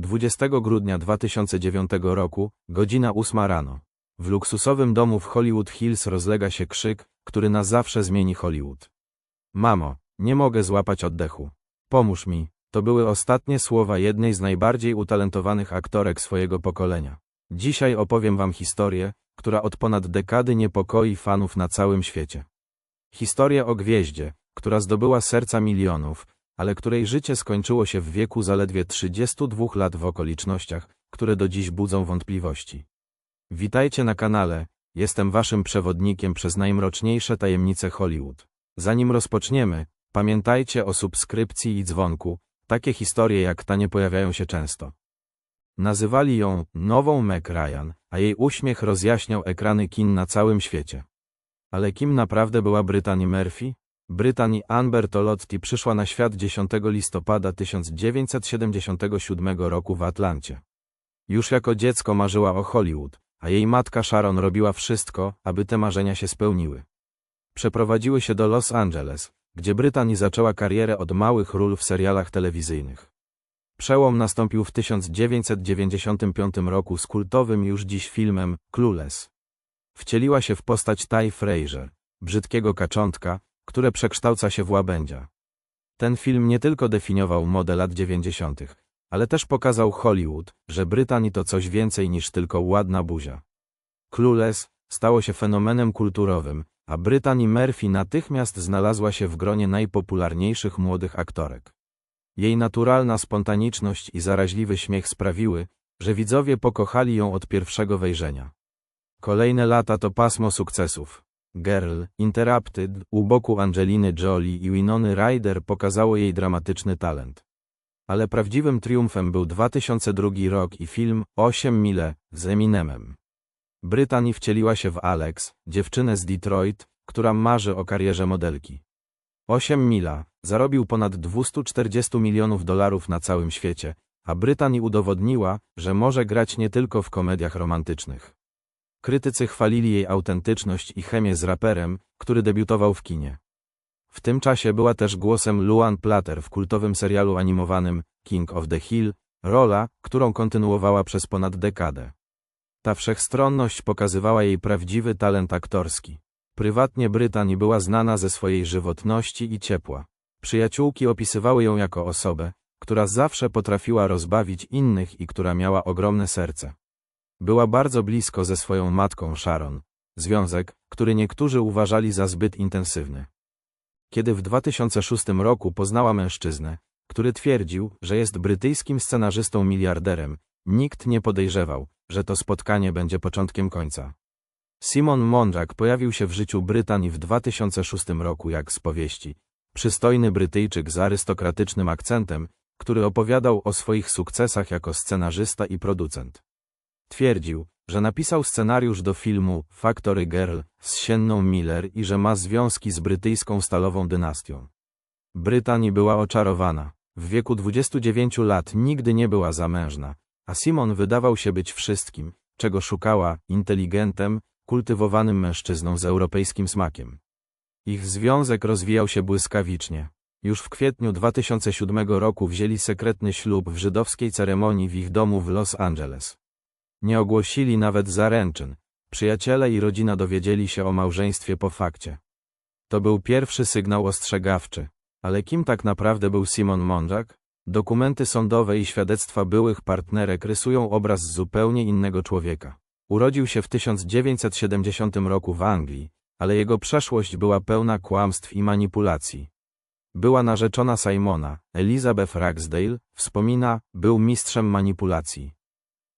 20 grudnia 2009 roku, godzina 8 rano. W luksusowym domu w Hollywood Hills rozlega się krzyk, który na zawsze zmieni Hollywood. Mamo, nie mogę złapać oddechu. Pomóż mi. To były ostatnie słowa jednej z najbardziej utalentowanych aktorek swojego pokolenia. Dzisiaj opowiem wam historię, która od ponad dekady niepokoi fanów na całym świecie. Historię o gwieździe, która zdobyła serca milionów, ale której życie skończyło się w wieku zaledwie 32 lat w okolicznościach, które do dziś budzą wątpliwości. Witajcie na kanale, jestem waszym przewodnikiem przez najmroczniejsze tajemnice Hollywood. Zanim rozpoczniemy, pamiętajcie o subskrypcji i dzwonku, takie historie jak ta nie pojawiają się często. Nazywali ją nową Meg Ryan, a jej uśmiech rozjaśniał ekrany kin na całym świecie. Ale kim naprawdę była Brittany Murphy? Brittany Ann Bertolotti przyszła na świat 10 listopada 1977 roku w Atlancie. Już jako dziecko marzyła o Hollywood, a jej matka Sharon robiła wszystko, aby te marzenia się spełniły. Przeprowadziły się do Los Angeles, gdzie Brittany zaczęła karierę od małych ról w serialach telewizyjnych. Przełom nastąpił w 1995 roku z kultowym już dziś filmem Clueless. Wcieliła się w postać Ty Frazier, brzydkiego kaczątka, które przekształca się w łabędzia. Ten film nie tylko definiował modę lat 90., ale też pokazał Hollywood, że Brytanii to coś więcej niż tylko ładna buzia. Clueless stało się fenomenem kulturowym, a Brytanii Murphy natychmiast znalazła się w gronie najpopularniejszych młodych aktorek. Jej naturalna spontaniczność i zaraźliwy śmiech sprawiły, że widzowie pokochali ją od pierwszego wejrzenia. Kolejne lata to pasmo sukcesów. Girl, Interrupted, u boku Angeliny Jolie i Winony Ryder pokazało jej dramatyczny talent. Ale prawdziwym triumfem był 2002 rok i film 8 mile z Eminemem. Brytanii wcieliła się w Alex, dziewczynę z Detroit, która marzy o karierze modelki. 8 mila zarobił ponad 240 milionów dolarów na całym świecie, a Brytanii udowodniła, że może grać nie tylko w komediach romantycznych. Krytycy chwalili jej autentyczność i chemię z raperem, który debiutował w kinie. W tym czasie była też głosem Luan Plater w kultowym serialu animowanym King of the Hill, rola, którą kontynuowała przez ponad dekadę. Ta wszechstronność pokazywała jej prawdziwy talent aktorski. Prywatnie Brytanii była znana ze swojej żywotności i ciepła. Przyjaciółki opisywały ją jako osobę, która zawsze potrafiła rozbawić innych i która miała ogromne serce. Była bardzo blisko ze swoją matką Sharon, związek, który niektórzy uważali za zbyt intensywny. Kiedy w 2006 roku poznała mężczyznę, który twierdził, że jest brytyjskim scenarzystą miliarderem, nikt nie podejrzewał, że to spotkanie będzie początkiem końca. Simon Mondrak pojawił się w życiu Brytanii w 2006 roku jak z powieści. Przystojny Brytyjczyk z arystokratycznym akcentem, który opowiadał o swoich sukcesach jako scenarzysta i producent. Twierdził, że napisał scenariusz do filmu Factory Girl z Sienną Miller i że ma związki z brytyjską stalową dynastią. Brytanii była oczarowana. W wieku 29 lat nigdy nie była zamężna, a Simon wydawał się być wszystkim, czego szukała, inteligentem, kultywowanym mężczyzną z europejskim smakiem. Ich związek rozwijał się błyskawicznie. Już w kwietniu 2007 roku wzięli sekretny ślub w żydowskiej ceremonii w ich domu w Los Angeles. Nie ogłosili nawet zaręczyn. Przyjaciele i rodzina dowiedzieli się o małżeństwie po fakcie. To był pierwszy sygnał ostrzegawczy. Ale kim tak naprawdę był Simon Mondrak? Dokumenty sądowe i świadectwa byłych partnerek rysują obraz zupełnie innego człowieka. Urodził się w 1970 roku w Anglii, ale jego przeszłość była pełna kłamstw i manipulacji. Była narzeczona Simona, Elizabeth Ragsdale, wspomina, był mistrzem manipulacji.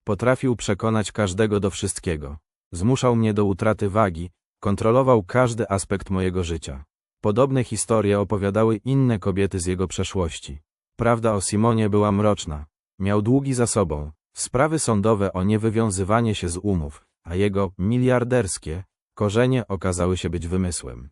Potrafił przekonać każdego do wszystkiego. Zmuszał mnie do utraty wagi, kontrolował każdy aspekt mojego życia. Podobne historie opowiadały inne kobiety z jego przeszłości. Prawda o Simonie była mroczna. Miał długi za sobą, sprawy sądowe o niewywiązywanie się z umów, a jego miliarderskie korzenie okazały się być wymysłem.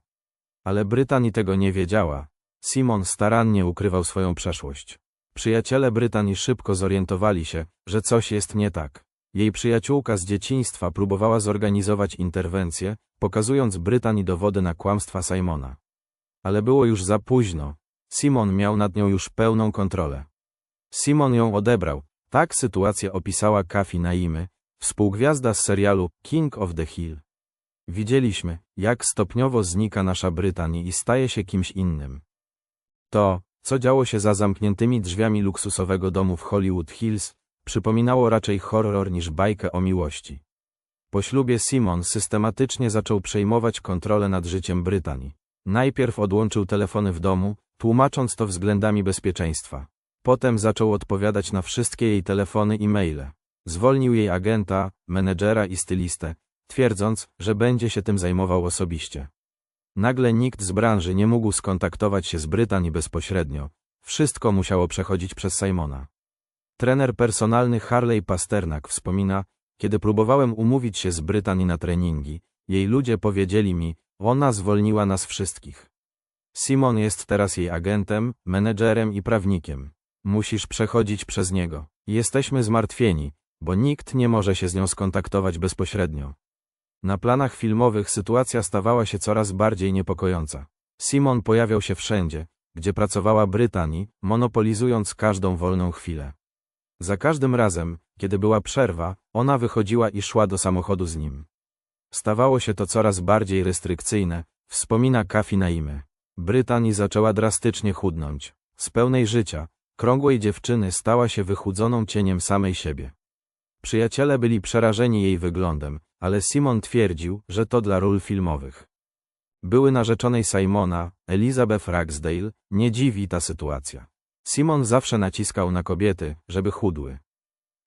Ale Brytanii tego nie wiedziała. Simon starannie ukrywał swoją przeszłość. Przyjaciele Brytanii szybko zorientowali się, że coś jest nie tak. Jej przyjaciółka z dzieciństwa próbowała zorganizować interwencję, pokazując Brytanii dowody na kłamstwa Simona. Ale było już za późno. Simon miał nad nią już pełną kontrolę. Simon ją odebrał, Tak sytuację opisała Kafi Naimy, współgwiazda z serialu King of the Hill. Widzieliśmy, jak stopniowo znika nasza Brytanii i staje się kimś innym. To, co działo się za zamkniętymi drzwiami luksusowego domu w Hollywood Hills, przypominało raczej horror niż bajkę o miłości. Po ślubie Simon systematycznie zaczął przejmować kontrolę nad życiem Brytanii. Najpierw odłączył telefony w domu, tłumacząc to względami bezpieczeństwa. Potem zaczął odpowiadać na wszystkie jej telefony i maile. Zwolnił jej agenta, menedżera i stylistę, twierdząc, że będzie się tym zajmował osobiście. Nagle nikt z branży nie mógł skontaktować się z Brytanii bezpośrednio. Wszystko musiało przechodzić przez Simona. Trener personalny Harley Pasternak wspomina, kiedy próbowałem umówić się z Brytanii na treningi, jej ludzie powiedzieli mi, ona zwolniła nas wszystkich. Simon jest teraz jej agentem, menedżerem i prawnikiem. Musisz przechodzić przez niego. Jesteśmy zmartwieni, bo nikt nie może się z nią skontaktować bezpośrednio. Na planach filmowych sytuacja stawała się coraz bardziej niepokojąca. Simon pojawiał się wszędzie, gdzie pracowała Brytanii, monopolizując każdą wolną chwilę. Za każdym razem, kiedy była przerwa, ona wychodziła i szła do samochodu z nim. Stawało się to coraz bardziej restrykcyjne, wspomina Kafi Naimy. Brytanii zaczęła drastycznie chudnąć. Z pełnej życia, krągłej dziewczyny stała się wychudzoną cieniem samej siebie. Przyjaciele byli przerażeni jej wyglądem, ale Simon twierdził, że to dla ról filmowych. Były narzeczonej Simona, Elizabeth Ragsdale, nie dziwi ta sytuacja. Simon zawsze naciskał na kobiety, żeby chudły.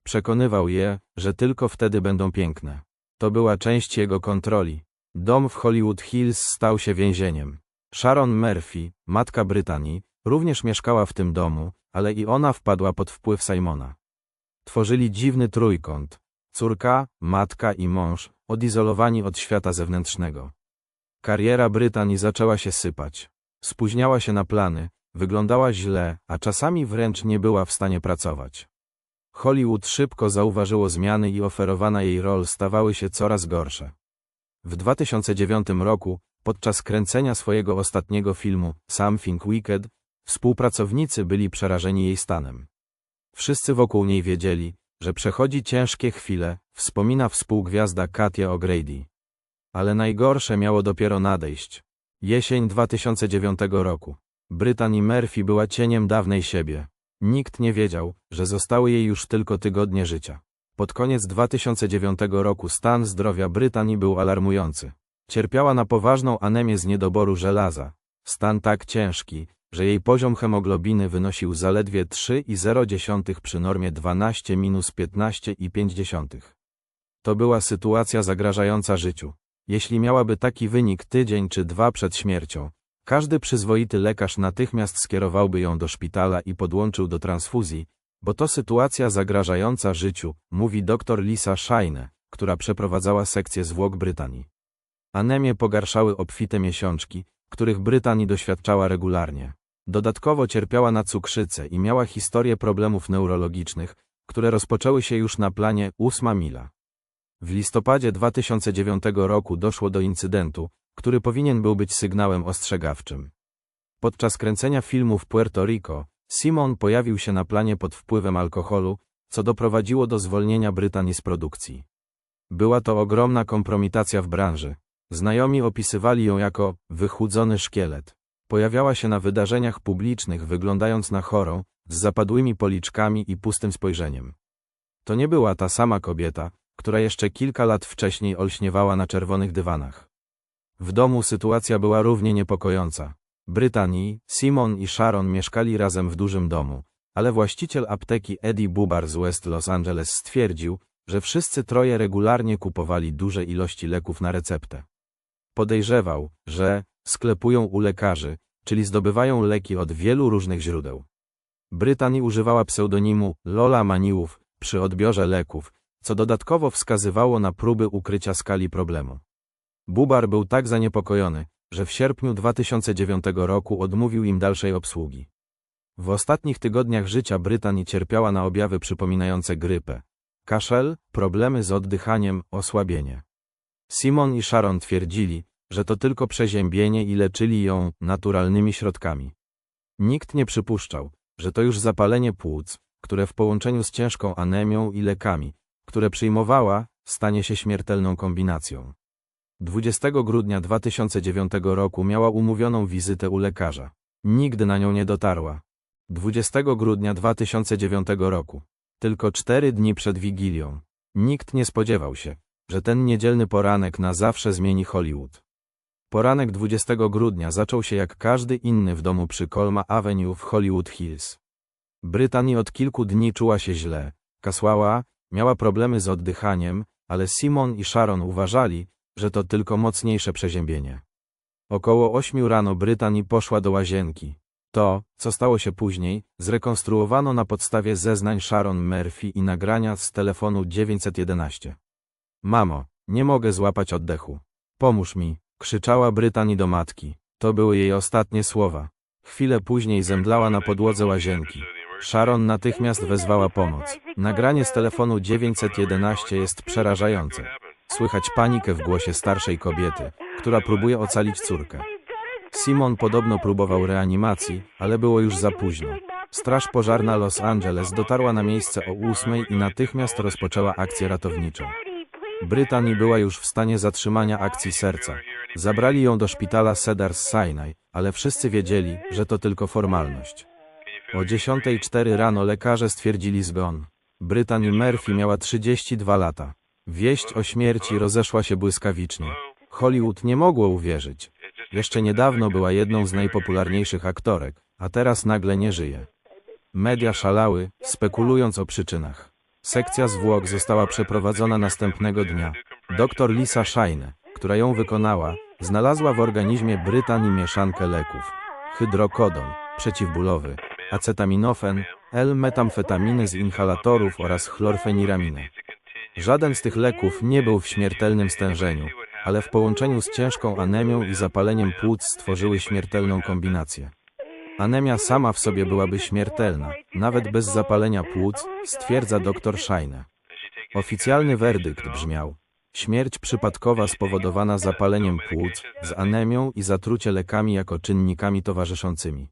Przekonywał je, że tylko wtedy będą piękne. To była część jego kontroli. Dom w Hollywood Hills stał się więzieniem. Sharon Murphy, matka Brytanii, również mieszkała w tym domu, ale i ona wpadła pod wpływ Simona. Tworzyli dziwny trójkąt. Córka, matka i mąż, odizolowani od świata zewnętrznego. Kariera Brytanii zaczęła się sypać. Spóźniała się na plany, wyglądała źle, a czasami wręcz nie była w stanie pracować. Hollywood szybko zauważyło zmiany i oferowane jej rol stawały się coraz gorsze. W 2009 roku, podczas kręcenia swojego ostatniego filmu, Something Wicked, współpracownicy byli przerażeni jej stanem. Wszyscy wokół niej wiedzieli, że przechodzi ciężkie chwile, wspomina współgwiazda Katia O'Grady. Ale najgorsze miało dopiero nadejść. Jesień 2009 roku. Brytanii Murphy była cieniem dawnej siebie. Nikt nie wiedział, że zostały jej już tylko tygodnie życia. Pod koniec 2009 roku stan zdrowia Brytanii był alarmujący. Cierpiała na poważną anemię z niedoboru żelaza. Stan tak ciężki, że jej poziom hemoglobiny wynosił zaledwie 3,0 przy normie 12-15,5. To była sytuacja zagrażająca życiu. Jeśli miałaby taki wynik tydzień czy dwa przed śmiercią, każdy przyzwoity lekarz natychmiast skierowałby ją do szpitala i podłączył do transfuzji, bo to sytuacja zagrażająca życiu, mówi dr Lisa Shine, która przeprowadzała sekcję zwłok Brytanii. Anemię pogarszały obfite miesiączki, których Brytanii doświadczała regularnie. Dodatkowo cierpiała na cukrzycę i miała historię problemów neurologicznych, które rozpoczęły się już na planie ósma mila. W listopadzie 2009 roku doszło do incydentu, który powinien był być sygnałem ostrzegawczym. Podczas kręcenia filmu w Puerto Rico, Simon pojawił się na planie pod wpływem alkoholu, co doprowadziło do zwolnienia Brytanii z produkcji. Była to ogromna kompromitacja w branży. Znajomi opisywali ją jako wychudzony szkielet. Pojawiała się na wydarzeniach publicznych wyglądając na chorą, z zapadłymi policzkami i pustym spojrzeniem. To nie była ta sama kobieta, która jeszcze kilka lat wcześniej olśniewała na czerwonych dywanach. W domu sytuacja była równie niepokojąca. Brytanii, Simon i Sharon mieszkali razem w dużym domu, ale właściciel apteki Eddie Bubar z West Los Angeles stwierdził, że wszyscy troje regularnie kupowali duże ilości leków na receptę. Podejrzewał, że sklepują u lekarzy, czyli zdobywają leki od wielu różnych źródeł. Brytanii używała pseudonimu Lola Maniłów przy odbiorze leków, co dodatkowo wskazywało na próby ukrycia skali problemu. Bubar był tak zaniepokojony, że w sierpniu 2009 roku odmówił im dalszej obsługi. W ostatnich tygodniach życia Brytanii cierpiała na objawy przypominające grypę. Kaszel, problemy z oddychaniem, osłabienie. Simon i Sharon twierdzili, że to tylko przeziębienie i leczyli ją naturalnymi środkami. Nikt nie przypuszczał, że to już zapalenie płuc, które w połączeniu z ciężką anemią i lekami, które przyjmowała, stanie się śmiertelną kombinacją. 20 grudnia 2009 roku miała umówioną wizytę u lekarza. Nigdy na nią nie dotarła. 20 grudnia 2009 roku. Tylko cztery dni przed Wigilią. Nikt nie spodziewał się, że ten niedzielny poranek na zawsze zmieni Hollywood. Poranek 20 grudnia zaczął się jak każdy inny w domu przy Colma Avenue w Hollywood Hills. Brytanii od kilku dni czuła się źle, kasłała, miała problemy z oddychaniem, ale Simon i Sharon uważali, że to tylko mocniejsze przeziębienie. Około ośmiu rano Brytanii poszła do łazienki. To, co stało się później, zrekonstruowano na podstawie zeznań Sharon Murphy i nagrania z telefonu 911. Mamo, nie mogę złapać oddechu. Pomóż mi, krzyczała Brytanii do matki. To były jej ostatnie słowa. Chwilę później zemdlała na podłodze łazienki. Sharon natychmiast wezwała pomoc. Nagranie z telefonu 911 jest przerażające. Słychać panikę w głosie starszej kobiety, która próbuje ocalić córkę. Simon podobno próbował reanimacji, ale było już za późno. Straż pożarna Los Angeles dotarła na miejsce o ósmej i natychmiast rozpoczęła akcję ratowniczą. Brytanii była już w stanie zatrzymania akcji serca. Zabrali ją do szpitala Cedars Sinai, ale wszyscy wiedzieli, że to tylko formalność. O 10.04 rano lekarze stwierdzili zgon. Brytanii Murphy miała 32 lata. Wieść o śmierci rozeszła się błyskawicznie. Hollywood nie mogło uwierzyć. Jeszcze niedawno była jedną z najpopularniejszych aktorek, a teraz nagle nie żyje. Media szalały, spekulując o przyczynach. Sekcja zwłok została przeprowadzona następnego dnia. Doktor Lisa Shine, która ją wykonała, znalazła w organizmie Brytanii mieszankę leków. Hydrokodon, przeciwbólowy, acetaminofen, L-metamfetaminy z inhalatorów oraz chlorfeniraminę. Żaden z tych leków nie był w śmiertelnym stężeniu, ale w połączeniu z ciężką anemią i zapaleniem płuc stworzyły śmiertelną kombinację. Anemia sama w sobie byłaby śmiertelna, nawet bez zapalenia płuc, stwierdza dr Shine. Oficjalny werdykt brzmiał: śmierć przypadkowa spowodowana zapaleniem płuc, z anemią i zatrucie lekami jako czynnikami towarzyszącymi.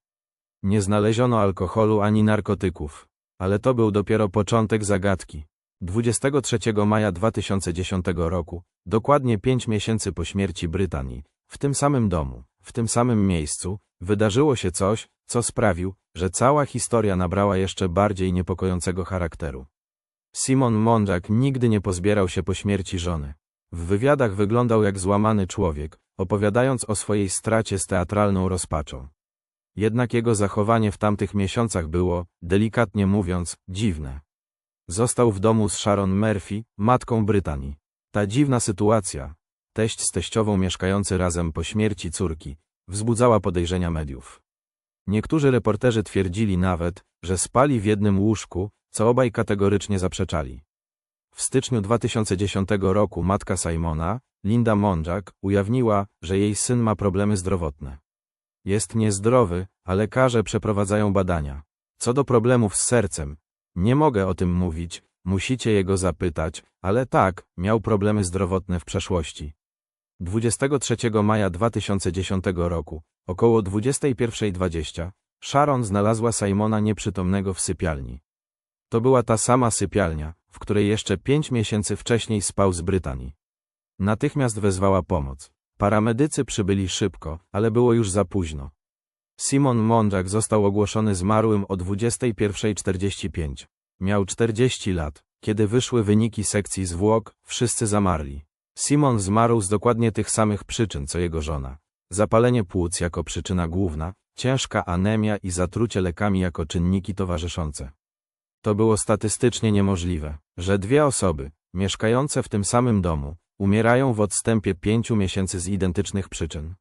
Nie znaleziono alkoholu ani narkotyków, ale to był dopiero początek zagadki. 23 maja 2010 roku, dokładnie pięć miesięcy po śmierci Brytanii, w tym samym domu, w tym samym miejscu, wydarzyło się coś, co sprawił, że cała historia nabrała jeszcze bardziej niepokojącego charakteru. Simon Mondrak nigdy nie pozbierał się po śmierci żony. W wywiadach wyglądał jak złamany człowiek, opowiadając o swojej stracie z teatralną rozpaczą. Jednak jego zachowanie w tamtych miesiącach było, delikatnie mówiąc, dziwne. Został w domu z Sharon Murphy, matką Brytanii. Ta dziwna sytuacja, teść z teściową mieszkający razem po śmierci córki, wzbudzała podejrzenia mediów. Niektórzy reporterzy twierdzili nawet, że spali w jednym łóżku, co obaj kategorycznie zaprzeczali. W styczniu 2010 roku matka Simona, Linda Mondżak, ujawniła, że jej syn ma problemy zdrowotne. Jest niezdrowy, a lekarze przeprowadzają badania. Co do problemów z sercem, nie mogę o tym mówić, musicie jego zapytać, ale tak, miał problemy zdrowotne w przeszłości. 23 maja 2010 roku, około 21.20, Sharon znalazła Simona nieprzytomnego w sypialni. To była ta sama sypialnia, w której jeszcze pięć miesięcy wcześniej spał z Brytanii. Natychmiast wezwała pomoc. Paramedycy przybyli szybko, ale było już za późno. Simon Mondrak został ogłoszony zmarłym o 21.45. Miał 40 lat. Kiedy wyszły wyniki sekcji zwłok, wszyscy zamarli. Simon zmarł z dokładnie tych samych przyczyn, co jego żona. Zapalenie płuc jako przyczyna główna, ciężka anemia i zatrucie lekami jako czynniki towarzyszące. To było statystycznie niemożliwe, że dwie osoby, mieszkające w tym samym domu, umierają w odstępie pięciu miesięcy z identycznych przyczyn.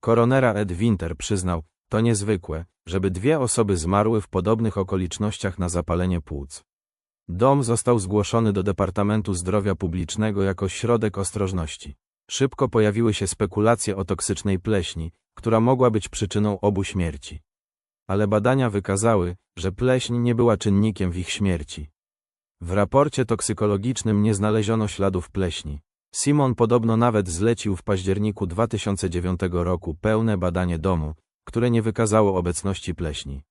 Koronera Ed Winter przyznał, to niezwykłe, żeby dwie osoby zmarły w podobnych okolicznościach na zapalenie płuc. Dom został zgłoszony do Departamentu Zdrowia Publicznego jako środek ostrożności. Szybko pojawiły się spekulacje o toksycznej pleśni, która mogła być przyczyną obu śmierci. Ale badania wykazały, że pleśń nie była czynnikiem w ich śmierci. W raporcie toksykologicznym nie znaleziono śladów pleśni. Simon podobno nawet zlecił w październiku 2009 roku pełne badanie domu, które nie wykazało obecności pleśni.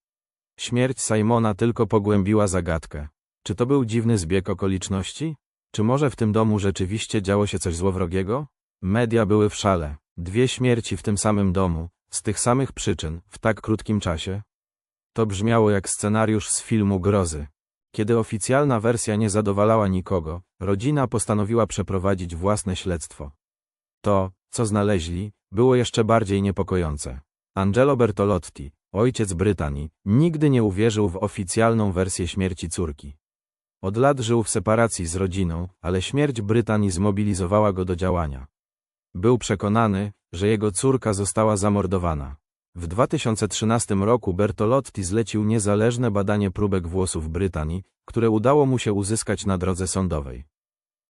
Śmierć Simona tylko pogłębiła zagadkę. Czy to był dziwny zbieg okoliczności? Czy może w tym domu rzeczywiście działo się coś złowrogiego? Media były w szale. Dwie śmierci w tym samym domu, z tych samych przyczyn, w tak krótkim czasie? To brzmiało jak scenariusz z filmu grozy. Kiedy oficjalna wersja nie zadowalała nikogo, rodzina postanowiła przeprowadzić własne śledztwo. To, co znaleźli, było jeszcze bardziej niepokojące. Angelo Bertolotti, ojciec Brytanii, nigdy nie uwierzył w oficjalną wersję śmierci córki. Od lat żył w separacji z rodziną, ale śmierć Brytanii zmobilizowała go do działania. Był przekonany, że jego córka została zamordowana. W 2013 roku Bertolotti zlecił niezależne badanie próbek włosów Brytanii, które udało mu się uzyskać na drodze sądowej.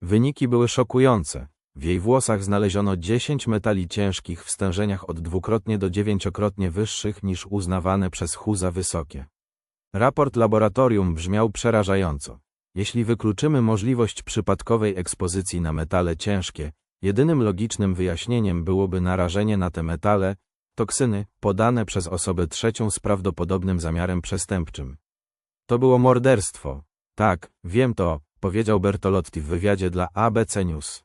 Wyniki były szokujące. W jej włosach znaleziono 10 metali ciężkich w stężeniach od dwukrotnie do dziewięciokrotnie wyższych niż uznawane przez HU za wysokie. Raport laboratorium brzmiał przerażająco. Jeśli wykluczymy możliwość przypadkowej ekspozycji na metale ciężkie, jedynym logicznym wyjaśnieniem byłoby narażenie na te metale, toksyny, podane przez osobę trzecią z prawdopodobnym zamiarem przestępczym. To było morderstwo. Tak, wiem to, powiedział Bertolotti w wywiadzie dla ABC News.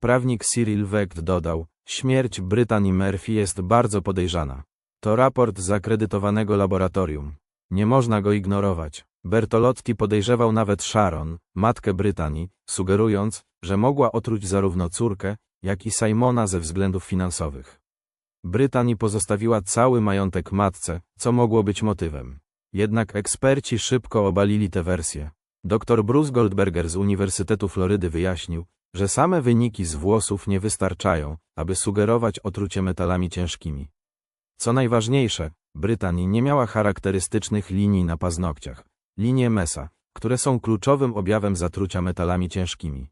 Prawnik Cyril Wecht dodał, śmierć Brytanii Murphy jest bardzo podejrzana. To raport zakredytowanego laboratorium. Nie można go ignorować. Bertolotti podejrzewał nawet Sharon, matkę Brytanii, sugerując, że mogła otruć zarówno córkę, jak i Simona ze względów finansowych. Brytanii pozostawiła cały majątek matce, co mogło być motywem. Jednak eksperci szybko obalili tę wersję. Dr Bruce Goldberger z Uniwersytetu Florydy wyjaśnił, że same wyniki z włosów nie wystarczają, aby sugerować otrucie metalami ciężkimi. Co najważniejsze, Brytanii nie miała charakterystycznych linii na paznokciach, linie Mesa, które są kluczowym objawem zatrucia metalami ciężkimi.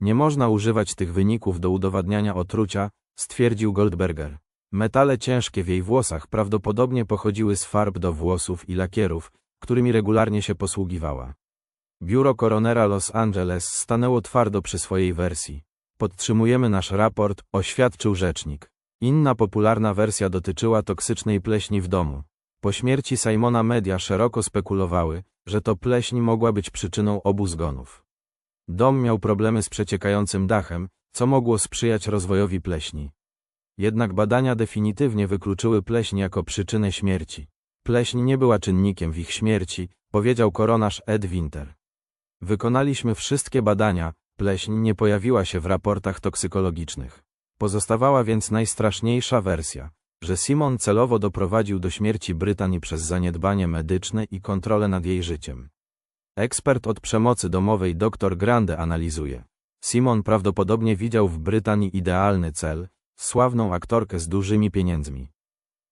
Nie można używać tych wyników do udowadniania otrucia, stwierdził Goldberger. Metale ciężkie w jej włosach prawdopodobnie pochodziły z farb do włosów i lakierów, którymi regularnie się posługiwała. Biuro koronera Los Angeles stanęło twardo przy swojej wersji. Podtrzymujemy nasz raport, oświadczył rzecznik. Inna popularna wersja dotyczyła toksycznej pleśni w domu. Po śmierci Simona media szeroko spekulowały, że to pleśń mogła być przyczyną obu zgonów. Dom miał problemy z przeciekającym dachem, co mogło sprzyjać rozwojowi pleśni. Jednak badania definitywnie wykluczyły pleśń jako przyczynę śmierci. Pleśń nie była czynnikiem w ich śmierci, powiedział koronarz Ed Winter. Wykonaliśmy wszystkie badania, pleśń nie pojawiła się w raportach toksykologicznych. Pozostawała więc najstraszniejsza wersja, że Simon celowo doprowadził do śmierci Brytanii przez zaniedbanie medyczne i kontrolę nad jej życiem. Ekspert od przemocy domowej dr Grande analizuje. Simon prawdopodobnie widział w Brytanii idealny cel, sławną aktorkę z dużymi pieniędzmi.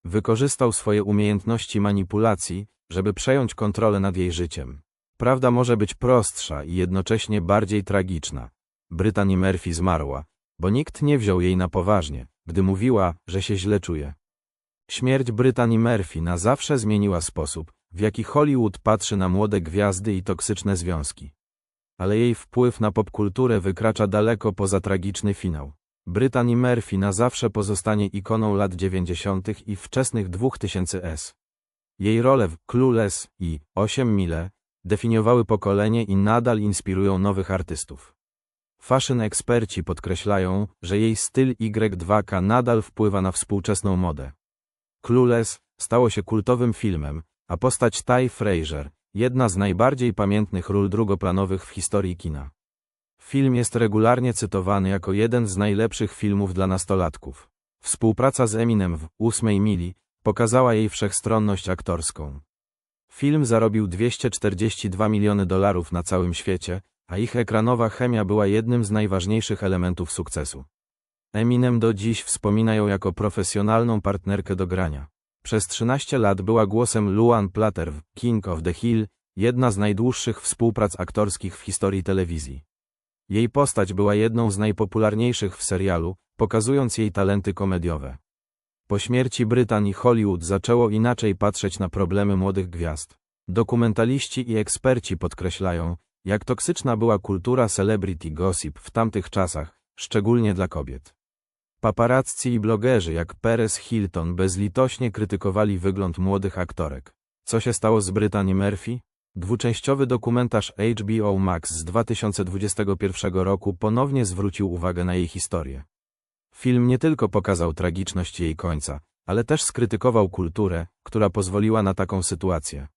Wykorzystał swoje umiejętności manipulacji, żeby przejąć kontrolę nad jej życiem. Prawda może być prostsza i jednocześnie bardziej tragiczna. Brytanii Murphy zmarła, bo nikt nie wziął jej na poważnie, gdy mówiła, że się źle czuje. Śmierć Brytanii Murphy na zawsze zmieniła sposób, w jaki Hollywood patrzy na młode gwiazdy i toksyczne związki. Ale jej wpływ na popkulturę wykracza daleko poza tragiczny finał. Brytanii Murphy na zawsze pozostanie ikoną lat 90. i wczesnych 2000s. Jej role w Clueless i 8 mile definiowały pokolenie i nadal inspirują nowych artystów. Fashion eksperci podkreślają, że jej styl Y2K nadal wpływa na współczesną modę. Clueless stało się kultowym filmem, a postać Ty Fraser, jedna z najbardziej pamiętnych ról drugoplanowych w historii kina. Film jest regularnie cytowany jako jeden z najlepszych filmów dla nastolatków. Współpraca z Eminem w ósmej mili pokazała jej wszechstronność aktorską. Film zarobił 242 miliony dolarów na całym świecie, a ich ekranowa chemia była jednym z najważniejszych elementów sukcesu. Eminem do dziś wspomina ją jako profesjonalną partnerkę do grania. Przez 13 lat była głosem Luan Plater w King of the Hill, jedna z najdłuższych współprac aktorskich w historii telewizji. Jej postać była jedną z najpopularniejszych w serialu, pokazując jej talenty komediowe. Po śmierci Brytanii Hollywood zaczęło inaczej patrzeć na problemy młodych gwiazd. Dokumentaliści i eksperci podkreślają, jak toksyczna była kultura celebrity gossip w tamtych czasach, szczególnie dla kobiet. Paparazzi i blogerzy jak Perez Hilton bezlitośnie krytykowali wygląd młodych aktorek. Co się stało z Brytanii Murphy? Dwuczęściowy dokumentarz HBO Max z 2021 roku ponownie zwrócił uwagę na jej historię. Film nie tylko pokazał tragiczność jej końca, ale też skrytykował kulturę, która pozwoliła na taką sytuację.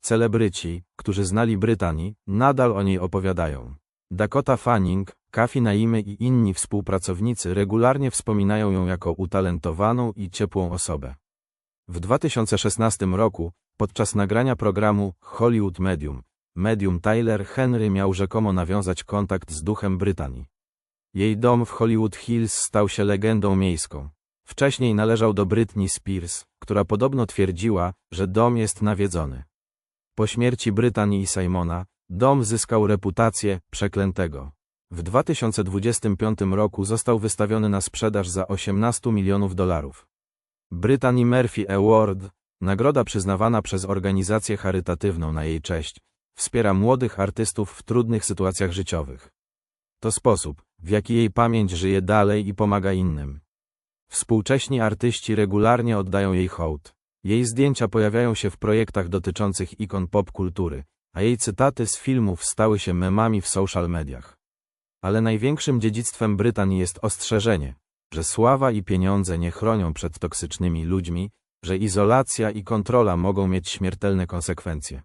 Celebryci, którzy znali Brytanii, nadal o niej opowiadają. Dakota Fanning, Kafi Naimy i inni współpracownicy regularnie wspominają ją jako utalentowaną i ciepłą osobę. W 2016 roku, podczas nagrania programu Hollywood Medium, medium Tyler Henry miał rzekomo nawiązać kontakt z duchem Brytanii. Jej dom w Hollywood Hills stał się legendą miejską. Wcześniej należał do Britney Spears, która podobno twierdziła, że dom jest nawiedzony. Po śmierci Brytanii i Simona, dom zyskał reputację przeklętego. W 2025 roku został wystawiony na sprzedaż za 18 milionów dolarów. Brittany Murphy Award, nagroda przyznawana przez organizację charytatywną na jej cześć, wspiera młodych artystów w trudnych sytuacjach życiowych. To sposób, w jaki jej pamięć żyje dalej i pomaga innym. Współcześni artyści regularnie oddają jej hołd. Jej zdjęcia pojawiają się w projektach dotyczących ikon popkultury, a jej cytaty z filmów stały się memami w social mediach. Ale największym dziedzictwem Brytanii jest ostrzeżenie, że sława i pieniądze nie chronią przed toksycznymi ludźmi, że izolacja i kontrola mogą mieć śmiertelne konsekwencje.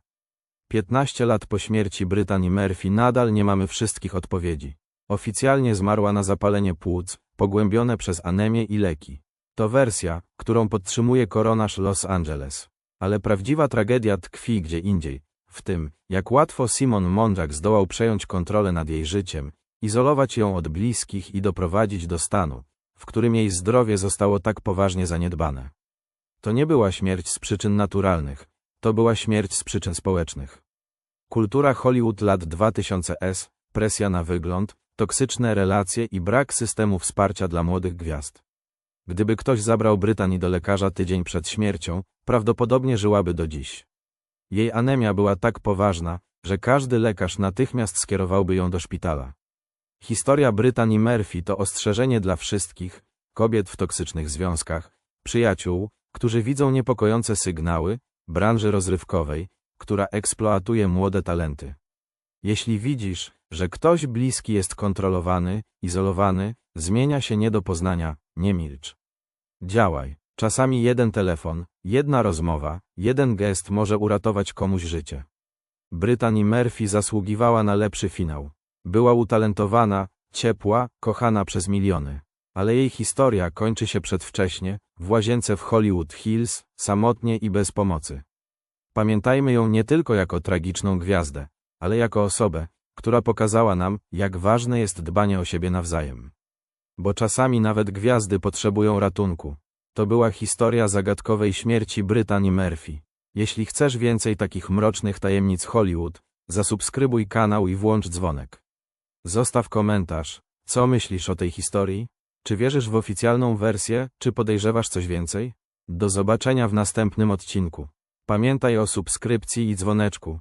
15 lat po śmierci Brytanii Murphy nadal nie mamy wszystkich odpowiedzi. Oficjalnie zmarła na zapalenie płuc, pogłębione przez anemię i leki. To wersja, którą podtrzymuje koronarz Los Angeles. Ale prawdziwa tragedia tkwi gdzie indziej, w tym, jak łatwo Simon Monjak zdołał przejąć kontrolę nad jej życiem, izolować ją od bliskich i doprowadzić do stanu, w którym jej zdrowie zostało tak poważnie zaniedbane. To nie była śmierć z przyczyn naturalnych, to była śmierć z przyczyn społecznych. Kultura Hollywood lat 2000s, presja na wygląd, toksyczne relacje i brak systemu wsparcia dla młodych gwiazd. Gdyby ktoś zabrał Brytanii do lekarza tydzień przed śmiercią, prawdopodobnie żyłaby do dziś. Jej anemia była tak poważna, że każdy lekarz natychmiast skierowałby ją do szpitala. Historia Brytanii Murphy to ostrzeżenie dla wszystkich, kobiet w toksycznych związkach, przyjaciół, którzy widzą niepokojące sygnały, branży rozrywkowej, która eksploatuje młode talenty. Jeśli widzisz, że ktoś bliski jest kontrolowany, izolowany, zmienia się nie do poznania, nie milcz. Działaj. Czasami jeden telefon, jedna rozmowa, jeden gest może uratować komuś życie. Brytanii Murphy zasługiwała na lepszy finał. Była utalentowana, ciepła, kochana przez miliony. Ale jej historia kończy się przedwcześnie, w łazience w Hollywood Hills, samotnie i bez pomocy. Pamiętajmy ją nie tylko jako tragiczną gwiazdę, ale jako osobę, która pokazała nam, jak ważne jest dbanie o siebie nawzajem. Bo czasami nawet gwiazdy potrzebują ratunku. To była historia zagadkowej śmierci Brytanii Murphy. Jeśli chcesz więcej takich mrocznych tajemnic Hollywood, zasubskrybuj kanał i włącz dzwonek. Zostaw komentarz. Co myślisz o tej historii? Czy wierzysz w oficjalną wersję, czy podejrzewasz coś więcej? Do zobaczenia w następnym odcinku. Pamiętaj o subskrypcji i dzwoneczku.